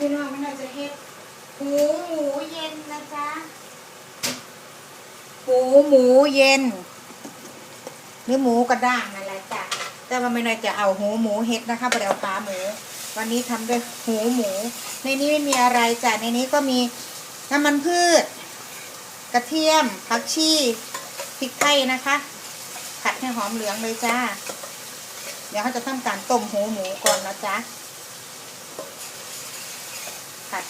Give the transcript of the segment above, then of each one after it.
พี่น้องไม่น่าจะเฮ็ดหูหมูเย็นนะจ๊ะหูหมูเย็น หรือหมูกระด้างนั่นแหละจ้ะแต่ว่าไม่น่าจะเอาหูหมูเฮ็ดนะคะไม่ได้เอาขาหมูวันนี้ทำด้วยหูหมู ในนี้ไม่มีอะไรจ้ะในนี้ก็มีน้ำมันพืช กระเทียมผักชีพริกไทยนะคะ ผัดให้หอมเหลืองเลยจ้า เดี๋ยวเขาจะทำการต้มหูหมูก่อนนะจ๊ะ ผัด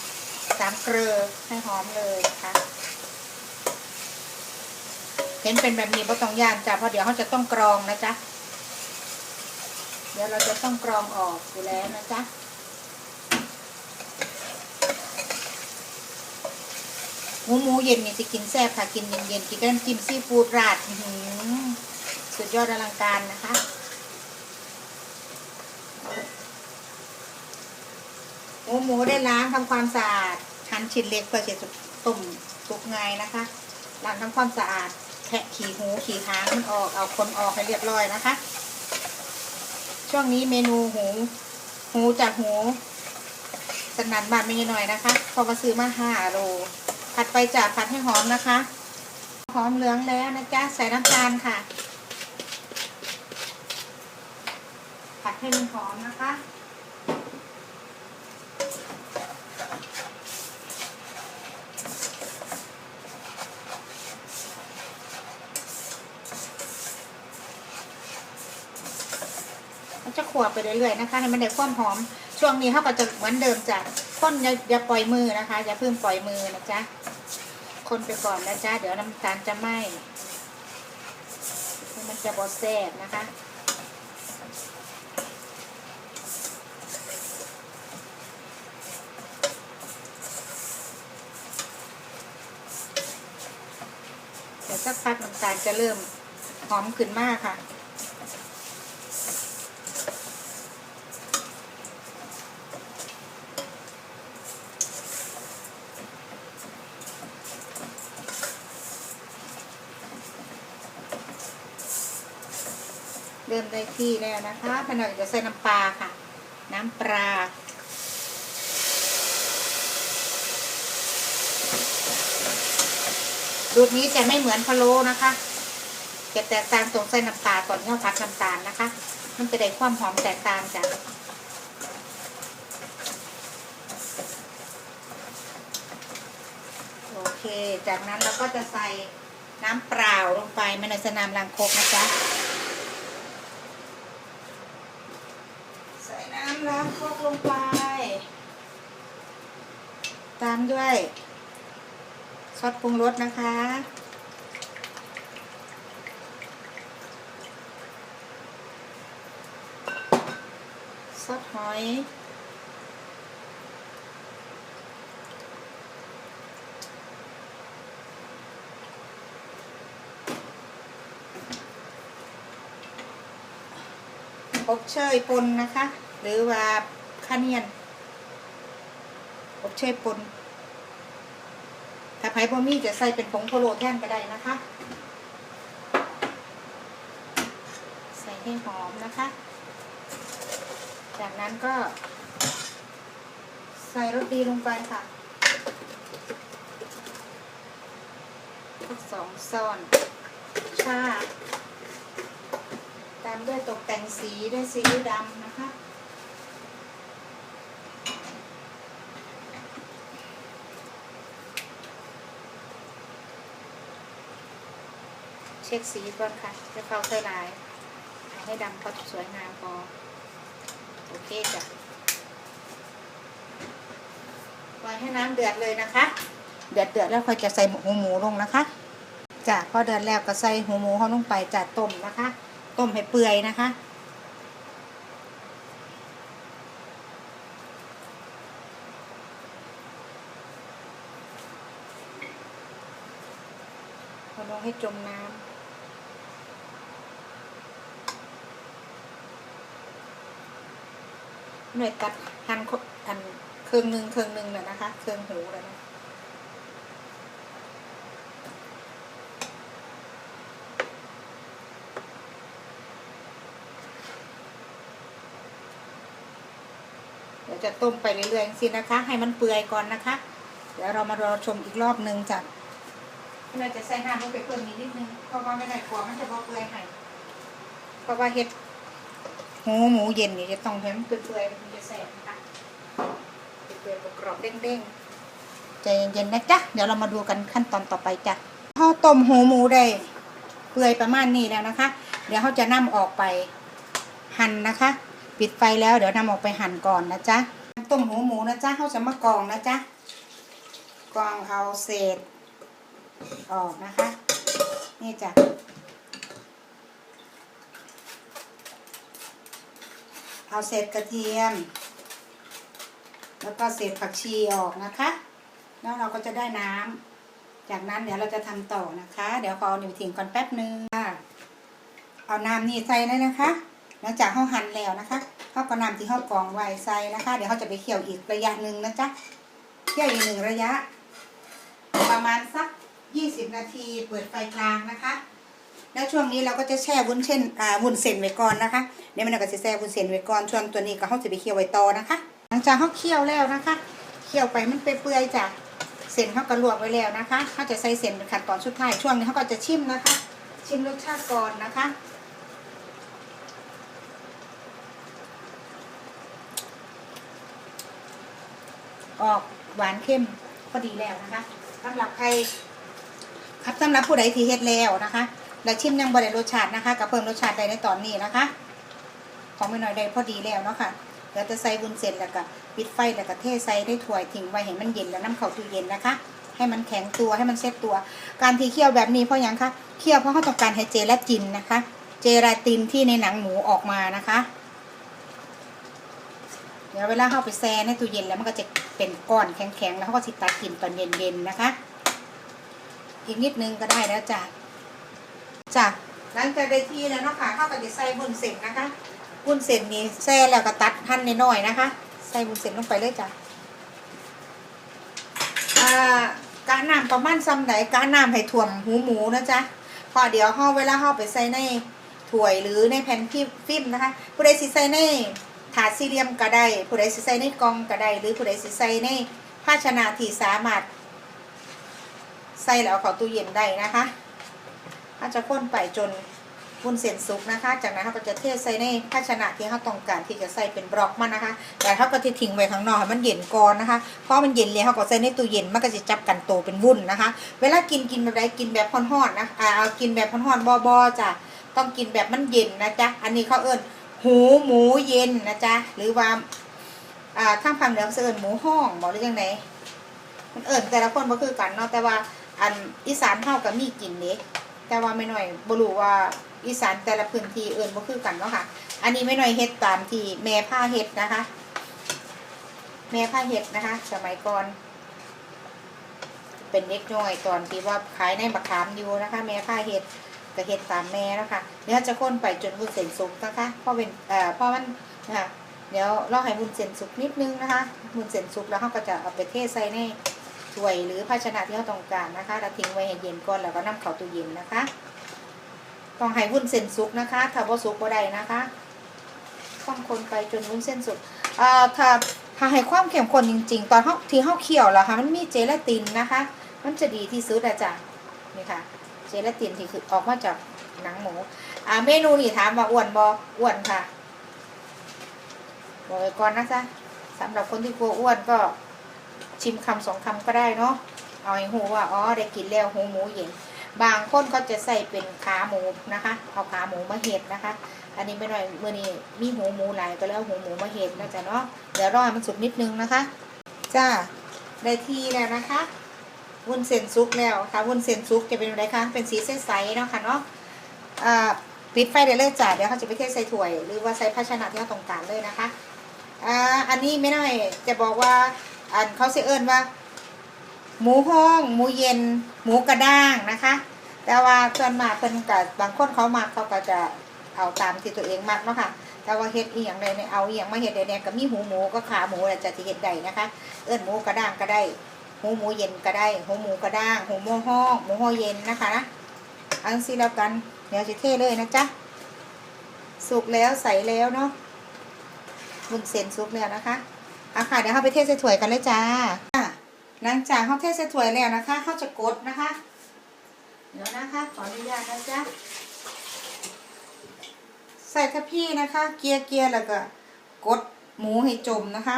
สามเกลือให้หอมเลยนะคะเห็นเป็นแบบนี้บ่ต้องย่านจ้ะเพราะเดี๋ยวเขาจะต้องกรองนะจ๊ะเดี๋ยวเราจะต้องกรองออกอยู่แล้วนะจ๊ะหมูหมูเย็นนี่สิกินแซ่บค่ะกินเย็นๆกินกับน้ำจิ้มซีฟู้ดราดสุดยอดอลังการนะคะ หมูหมูได้ล้างทำความสะอาดหั่นชิ้นเล็กเพื่อจะต้มสุกง่ายนะคะล้างทำความสะอาดแคะขี่หูขี่หางมันออกเอาคนออกให้เรียบร้อยนะคะ ช่วงนี้เมนูหู หูจากหูสนันบานไม่หน่อยนะคะพอมาซื้อมาห้าโลผัดไปจากผัดให้หอมนะคะหอมเหลืองแล้วนะจ๊ะใส่น้ำตาลค่ะ ผัดให้มันหอมนะคะ ขวบไปเรื่อยๆนะคะให้มันได้ความหอม ช่วงนี้เขาก็จะเหมือนเดิมจ้ะคนอย่าอย่าปล่อยมือนะคะอย่าเพิ่งปล่อยมือนะจ๊ะคนไปก่อนนะจ๊ะเดี๋ยวน้ำตาลจะไหม้มันจะบอแซ่บนะคะเดี๋ยวสักพักน้ำตาลจะเริ่มหอมขึ้นมากค่ะ เริ่มได้ที่แล้วนะคะพนักจะใส่น้ำปลาค่ะ น้ำปลาสูตรนี้จะไม่เหมือนพะโล้นะคะจะแตกต่างตรงใส่น้ำปลาก่อนที่เราพักน้ำตาลนะคะ มันจะได้ความหอมแตกต่างจากโอเค จากนั้นเราก็จะใส่น้ำเปล่าลงไปไม่ในสนามลังคกนะจ๊ะ ใส่น้ำล้างคอกลงไป ตามด้วยซอสปรุงรสนะคะ ซอสหอย อบเชยปนนะคะ หรือว่าข้าเนียนอบเชยปนถ้าไผ่บะมี่จะใส่เป็นผงโพโลแท่นก็ได้นะคะ ใส่ให้หอมนะคะ จากนั้นก็ ใส่รสดีลงไปค่ะสองซ่อนชา ตามด้วยตกแต่งสีด้วยซีอิ๊วดำนะคะเช็คสีก่อนค่ะ จะเข้าใส่ลาย ให้ดำพอสวยงามพอ โอเคจ้ะปล่อยให้น้ำเดือดเลยนะคะ เดือดเดือดแล้วค่อยจะใส่หูหมูลงนะคะจ้ะพอเดือดแล้วก็ใส่หูหมูเขาลงไปจ้ะต้มนะคะ ต้มให้เปื่อยนะคะเอลงให้จมน้ำหน่วยตัดหั่นคอันเครื่องหนึ่งเครื่องหนึ่งเลยนะคะ เครื่องหูเลยนะ ยวจะต้มไปเรื่อยๆสินะคะ ให้มันเปื่อยก่อนนะคะ เดี๋ยวเรามารอชมอีกรอบหนึ่งจ้ะเราจะใส่น้ำลงไปเพิ่มนิดนึงเพราะว่าไม่ได้กลัวมันจะบอกเปื่อยให้เพราะว่าเห็ดหูหมูเย็นนี่จะต้องให้มันเปื่อยๆมันจะแซ่บนะคะเปื่อยๆกรอบๆเด้งๆใจเย็นๆนะจ๊ะเดี๋ยวเรามาดูกันขั้นตอนต่อไปจ้ะข้าวต้มหูหมูได้เปื่อยประมาณนี้แล้วนะคะ เดี๋ยวเขาจะนำออกไปหั่นนะคะ ปิดไฟแล้วเดี๋ยวนำออกไปหั่นก่อนนะจ๊ะต้มหูหมูนะจ๊ะเขาจะมากรองนะจ๊ะกรองเอาเศษออกนะคะ นี่จ้ะเอาเศษกระเทียม แล้วก็เศษผักชีออกนะคะ แล้วเราก็จะได้น้ำจากนั้นเดี๋ยวเราจะทำต่อนะคะ เดี๋ยวขอเอานิ้วทิ้งก่อนแป๊บนึงค่ะเอาน้ำนี่ใส่เลยนะคะ หลังจากเขาหั่นแล้วนะคะเขาก็นำที่เขากรองไว้ใส่นะคะ เดี๋ยวเขาจะไปเคี่ยวอีกระยะหนึ่งนะจ๊ะเคี่ยวอีกหนึ่งระยะ ประมาณสักยี่สิบนาทีเปิดไฟกลางนะคะ แล้วช่วงนี้เราก็จะแช่วุ้นเช่นอ่าวุ้นเส้นไว้ก่อนนะคะเดี๋ยวมันก็จะแช่วุ้นเส้นไว้ก่อนช่วงตัวนี้ก็เขาจะไปเคี่ยวไว้ต่อนะคะ หลังจากเขาเคี่ยวแล้วนะคะเคี่ยวไปมันเปื่อยๆจ้ะเส้นเขาก็ลวกไว้แล้วนะคะเขาจะใส่เส้นเป็นขั้นตอนสุดท้ายช่วงนี้เขาก็จะชิมนะคะ ชิมรสชาติก่อนนะคะ ออกหวานเข้มพอดีแล้วนะคะสำหรับใครครับสำหรับผู้ใดที่เฮ็ดแล้วนะคะ แล้วชิมยังบริรสชาตินะคะกับเพิ่มรสชาติได้ในตอนนี้นะคะ ของไม่น้อยได้พอดีแล้วเนาะค่ะเดี๋ยวจะใส่บุญเส้นแล้วก็ปิดไฟแล้วก็เทใส่ได้ถ้วยทิ้งไว้ให้มันเย็นแล้วน้ำเขาตู้เย็นนะคะ ให้มันแข็งตัวให้มันเซ็ตตัว การที่เคี่ยวแบบนี้เพราะยังคะเคี่ยวเพราะเขาต้องการให้เจลาตินนะคะ เจลาตินที่ในหนังหมูออกมานะคะ ดี๋ยวเวลาเข้าไปแช่ในตู้เย็นแล้วมันก็จะเป็นก้อนแข็งๆแล้วเขาก็สิตัดกินตอนเย็นๆนะคะ อีกนิดนึงก็ได้แล้วจ้ะจ้ะหลังจากได้ที่แล้วเนาะค่ะเข้าก็จะใส่บุญเส้นนะคะบุญเส้นนี้แช่แล้วก็ตัดหั่นน้อยๆนะคะ ใส่บุญเส้นลงไปเลยจ้ะอ่ากาน้ำประมาณซ้ำไหนกาน้ำให้ถ่วมหูหมูนะจ๊ะพอเดี๋ยวห่อเวลาห่อไปใส่ในถ้วยหรือในแผ่นฟิล์มนะคะผู้ใดสิใส่ใน ถาดสี่เหลี่ยมก็ได้ผู้ใดสิใส่ในกล่องก็ได้หรือผู้ใดสิใส่ในภาชนะที่สามารถ ใส่แล้วเอาเข้าตู้เย็นได้นะคะอาจจะข้นไปจนวุ้นเส้นสุกนะคะ จากนั้นเขาก็จะเทใส่ในภาชนะที่เขาต้องการที่จะใส่เป็นบล็อกมันนะคะ แต่เขาก็จะทิ้งไว้ข้างนอกมันเย็นก่อนนะคะเพราะมันเย็นเลยเขาก็ใส่ในตู้เย็นมันก็จะจับกันโตเป็นวุ้นนะคะ เวลากินกินแบบใดกินแบบห่อนๆนะอ่าเอากินแบบห่อนๆบอๆจ้ะต้องกินแบบมันเย็นนะจ๊ะอันนี้เขาเอิ้น หูหมูเย็นนะจ๊ะหรือว่าอ่าทางฝั่งเหนือเขาจะเอิญหมูห้องบอกหรือยังไงมันเอิญแต่ละคนก็คือกันเนาะแต่ว่าอันอีสานเท่ากับมีกลิ่นเด้แต่ว่าไม่หน่อยบรู้ว่าอีสานแต่ละพื้นที่เอิญก็คือกันเนาะค่ะ อันนี้ไม่หน่อยเฮ็ดตามที่แม่ผ้าเฮ็ดนะคะ แม่ผ้าเฮ็ดนะคะ สมัยก่อน เป็นเด็กน้อยตอนที่ว่าขายในบักขามอยู่นะคะ แม่ผ้าเฮ็ด ก็เฮ็ดตามแม่แล้วค่ะเดี๋ยวจะข้นไปจนวุ้นเส้นสุกนะคะเพราะเป็นเอ่อเพราะมันนะคะเดี๋ยวรอให้วุ้นเส้นสุกนิดนึงนะคะวุ้นเส้นสุกแล้วเขาก็จะเอาไปเทใส่ในถ้วยหรือภาชนะที่เขาต้องการนะคะแล้วทิ้งไว้ให้เย็นก่อนแล้วก็นำเข้าตู้เย็นนะคะต้องให้วุ้นเส้นสุกนะคะถ้าบ่สุกบ่ได้นะคะต้องคนไปจนวุ้นเส้นสุกเอ่อถ้าถ้าให้ความเข้มข้นจริง ๆ ตอนเขาที่เขาเคี่ยวแล้วค่ะมันมีเจลาตินนะคะ มันจะดีที่สุดอะจ้ะนี่ค่ะ เจลาตินที่คือออกมาจากหนังหมู อ่าเมนูนี่ถามว่าอ้วนบออ้วนค่ะบอกไว้ก่อนนะจ๊ะสำหรับคนที่กลัวอ้วนก็ชิมคำสองคำก็ได้เนาะเอาให้หูว่าอ๋อได้กินแล้วหูหมูเย็นบางคนก็จะใส่เป็นขาหมูนะคะเอาขาหมูมาเห็ดนะคะ อันนี้ไม่หน่อยเมื่อนี้มีหูหมูหลายก็แล้วหูหมูมาเห็ดนะจ๊ะเนาะเดี๋ยวรอให้มันสุกนิดนึงนะคะ จ้าได้ที่แล้วนะคะ วุ้นเส้นซุกแล้วค่ะวุ้นเส้นซุกจะเป็นอะไรคะเป็นสีใสๆเนาะค่ะเนาะปิดไฟได้เลยจ้ะเดี๋ยวเขาจะไปเทใส่ถ้วย หรือว่าใส่ภาชนะที่เขาต้องการเลยนะคะอันนี้ไม่น้อยจะบอกว่าอันเขาเสเอิญว่า หมูห้อง หมูเย็น หมูกระด้างนะคะ แต่ว่าส่วนมากเพิ่นกับบางคนเขามากเขาก็จะเอาตามที่ตัวเองมักเนาะค่ะแต่ว่าเฮ็ดอีหยังใดเนี่ยเอาอีหยังมาเฮ็ดใดเนี่ยก็มีหูหมูก็ขาหมูแหละจะที่เฮ็ดได้นะคะ เอิ้นหมูกระด้างก็ได้ หูหมูเย็นก็ได้หูหมูกระด้างหูหมูห้องหมูห้อเย็นนะคะนะอันสิแล้วกันเดี๋ยวจะเทเลยนะจ๊ะสุกแล้วใส่แล้วเนาะบุญเส้นสุกแล้วนะคะอะค่ะเดี๋ยวเราไปเทใส่ถ้วยกันเลยจ้าหลังจากเข้าเทใส่ถ้วยแล้วนะคะเขาจะกดนะคะ เดี๋ยวนะคะขออนุญาตนะจ๊ะใส่ทัพพี่นะคะ เกียร์เกียร์แล้วก็กดหมูให้จมนะคะ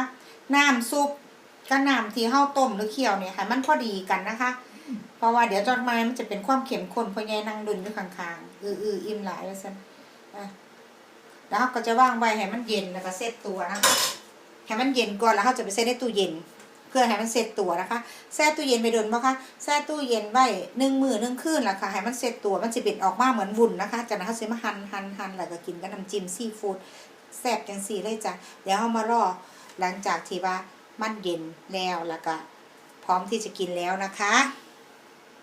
น้ำซุป กับน้ำที่เฮาต้มหรือเคี่ยวเนี่ยค่ะมันพอดีกันนะคะ เพราะว่าเดี๋ยวจอดไม้มันจะเป็นความเข้มข้นเพราะยายนั่งดุนอยู่ข้างๆอืออืออิ่มหลายแล้วซันะแล้วเราก็จะว่างไว้ให้มันเย็นแล้วก็เซตตัวนะคะให้มันเย็นก่อนแล้วเขาจะไปเซตในตู้เย็น เพื่อให้มันเซตตัวนะคะแช่ตู้เย็นไปโดนปะคะแช่ตู้เย็นไว้หนึ่งมือหนึ่งคืนละค่ะให้มันเซตตัวมันจะเป็นออกมาเหมือนวุ้นนะคะจากนั้นเขาจะมาหั่นหั่นหั่นแล้วก็กินกับน้ำจิ้มซีฟู้ดแซ่บจังสีเลยจ้ะเดี๋ยวเอามารอหลังจากที่ว่า มันเย็นแล้วแล้วก็พร้อมที่จะกินแล้วนะคะ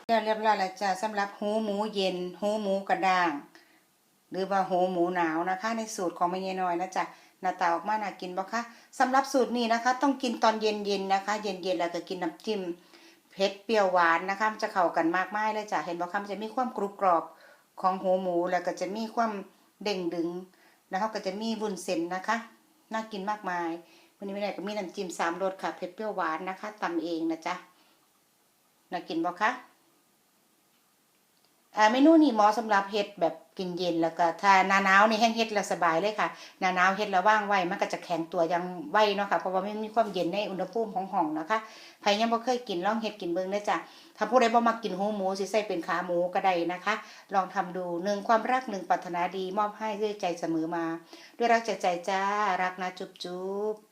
เรียบเรียบร้อยแล้วจ้ะสำหรับหูหมูเย็นหูหมูกระด้าง หรือว่าหูหมูหนาวนะคะ ในสูตรของแม่ยายน้อยนะจ๊ะหน้าตาออกมาน่ากินบ่คะสำหรับสูตรนี้นะคะ ต้องกินตอนเย็นๆนะคะ เย็นๆแล้วก็กินน้ำจิ้มเผ็ดเปรี้ยวหวานนะคะมันจะเข้ากันมากมายเลยจ้ะเห็นบ่คะมันจะมีความกรุบกรอบของหูหมูแล้วก็จะมีความเด้งดึงแล้วเขาก็จะมีวุ้นเส้นนะคะ น่ากินมากมาย วันนี้ไม่ได้ก็มีน้ำจิ้มสามรสค่ะเผ็ดเปรี้ยวหวานนะคะตำเองนะจ๊ะน่ากินบ่คะอ่าเมนูนี้เหมาะสำหรับเฮ็ดแบบกินเย็นแล้วก็ถ้าหนาหนาวนี่แห้งเฮ็ดแล้วสบายเลยค่ะหนาหนาวเฮ็ดแล้วว่างไว้มันก็จะแข็งตัวยังไวเนาะค่ะเพราะว่ามันมีความเย็นในอุณหภูมิของห้องนะคะใครยังบ่เคยกินลองเฮ็ดกินเบิ่งเด้จ้ะถ้าผู้ใดบ่มักกินหูหมูสิใส่เป็นขาหมูก็ได้นะคะ ลองทำดูหนึ่งความรักหนึ่งปรารถนาดีมอบให้ด้วยใจเสมอมา ด้วยรักจากใจจ้ารักนะจุ๊บจุ๊บ